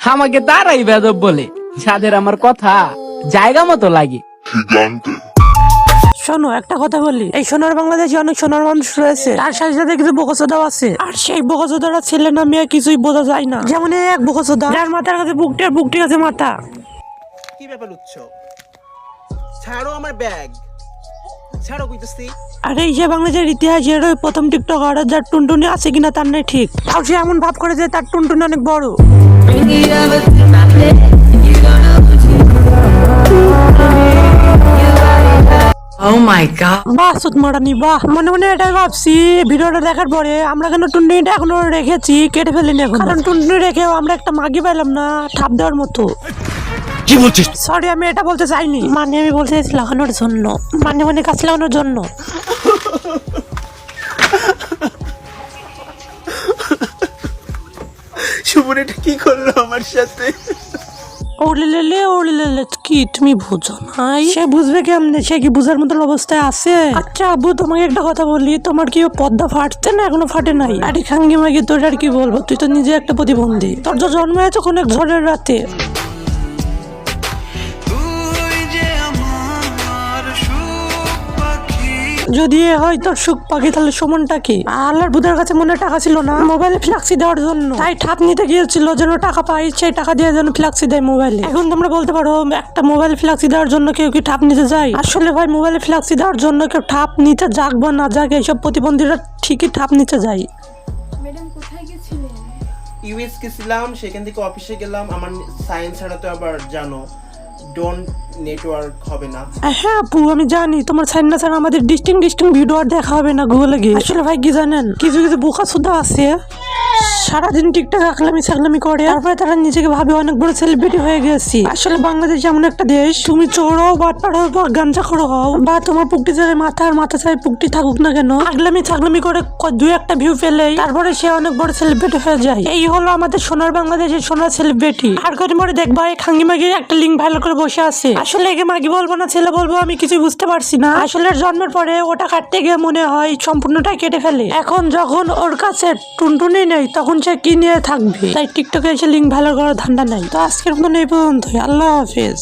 আমাকে তারাই বেদব বলে। যাদের আমার কথা জায়গা মতো লাগে. শোনো একটা কথা বলি। এই সোনার বাংলাদেশে অনেক সোনার মানুষ রয়েছে। তার সাথে সাথে কিছু বোকাচোদাও আছে। আর সেই বোকাচোদারা ছেলে না মেয়ে কিছুই বোঝা যায় না। যেমন এই এক বোকাচোদা। যার মাথার কাছে বুকটি আর বুকটির কাছে মাথা। কি ব্যাপার উচ্চ ছাড়ো আমার ব্যাগ। ছাড়ো কইতেছি। আর এই যে বাংলাদেশের ইতিহাসের ওই প্রথম টিকটক আর যার টুনটুনি আছে কিনা তার নাই ঠিক। তাও সে এমন ভাব করে যে তার টুনটুনি অনেক বড়. বাহ সুত মারানি বাহ। মনে মনে এটাই ভাবছি ভিডিওটা দেখার পরে আমরা কেন টুনটুনিটা এখনও রেখেছি কেটে ফেলিনি এখন। কারণ টুনটুনি রেখেও আমরা একটা মাগি পেলাম না ঠাপ দেওয়ার মতো। কি বলছিস সরি আমি এটা বলতে চাইনি। মানে আমি বলতে চাইছি লাগানোর জন্য মানে মানে গাছ লাগানোর জন্য। শুভন এটা কি করল আমার সাথে? ওড়লেলে ওড়লেলে কি তুমি বুঝো নাই? সে বুঝবে কেমনে? সে কি বুঝার মতন অবস্থায় আছে? আচ্ছা আবু তোমাকে একটা কথা বলি, তোমার কি পদ্মা ফাটছে না এখনও ফাটে নাই? আরে খাঙ্গি মাগি তোর আর কি বলব? তুই তো নিজে একটা প্রতিবন্ধী। তোর তো জন্ম হয়েছে কোন এক ঝড়ের রাতে। যদি এ হয় তোর সুখ পাখি তাহলে সমানটা কি? আল্লাহর বুধের কাছে মনে টাকা ছিল না? মোবাইলে ফ্লাক্সি দেওয়ার জন্য। তাই ঠাপ নিতে গিয়েছিল যেন টাকা পাই সেই টাকা দিয়ে যেন ফ্লাক্সি দেয় মোবাইলে। এখন তোমরা বলতে পারো একটা মোবাইল ফ্লাক্সি দেওয়ার জন্য কেউ কি ঠাপ নিতে যায়? আসলে ভাই মোবাইলে ফ্লাক্সি দেওয়ার জন্য কেউ ঠাপ নিতে যাক বা না যাক এইসব প্রতিবন্ধীরা ঠিকই ঠাপ নিতে যায়। ম্যাডাম কোথায় গেছিলেন? ইউএস গেছিলাম সেখান থেকে অফিসে গেলাম। আমার সায়েন্স ছাড়া তো আবার জানো। ডোন্ট নেটওয়ার্ক হবে না। হ্যাঁ আপু, আমি জানি, তোমার সাইন না ছাড়া আমাদের ডিস্টিং ডিস্টিং ভিডিও আর দেখা হবে না গুগলে গিয়ে। আসলে ভাই কি জানেন, কিছু কিছু বোকা সুদ্ধা আছে। সারাদিন টিকটক আকলামি সাকলামি করে, তারপরে তারা নিজেকে ভাবে অনেক বড় সেলিব্রিটি হয়ে গেছি। আসলে বাংলাদেশ এমন একটা দেশ, তুমি চোর হও বাটপার হও বা গাঞ্জা খড়ো হও, বা তোমার পুকটি চাই মাথা আর মাথা চাই পুকটি থাকুক না কেন আগলামি ছাগলামি করে দুই একটা ভিউ পেলেই তারপরে সে অনেক বড় সেলিব্রিটি হয়ে যায়। এই হলো আমাদের সোনার বাংলাদেশের সোনার সেলিব্রিটি আর করে মরে দেখবা এই খাঙ্গি মাগির একটা লিঙ্ক ভাইরাল করে বসে আছে। আসলে একে মাগি বলব না, ছেলে বলব, আমি কিছু বুঝতে পারছি না। আসলে জন্মের পরে ওটা কাটতে গিয়ে মনে হয় সম্পূর্ণটাই কেটে ফেলে। এখন যখন ওর কাছে টুনটুনি নেই, তখন সে কি নিয়ে থাকবে? তাই টিকটকে এসে লিঙ্ক ভালো করার ধান্দা নাই। তো আজকের মতন এই পর্যন্তই। আল্লাহ হাফেজ।